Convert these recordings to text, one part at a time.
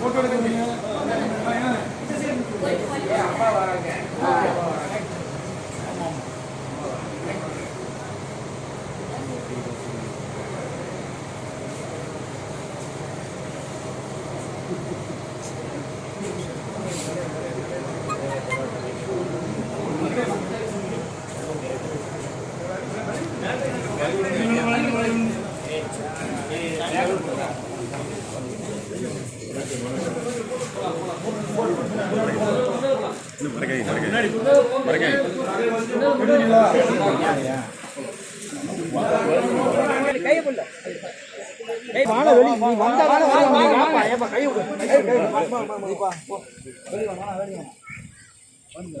Photo எடுக்க முடியும் மறக்கை மறக்கை மறக்கை கையை கொள்ள வாழ வெளி நீ வந்தா வாழ வாழ வாழ வாப்பா ஏப்பா கை விடு கை விடு வாப்பா வெளி வா வாழ வெளி வா வந்து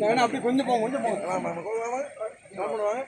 வேணா அப்படி கொஞ்சம் போங்க கொஞ்சம் போங்க. வாங்க வாங்க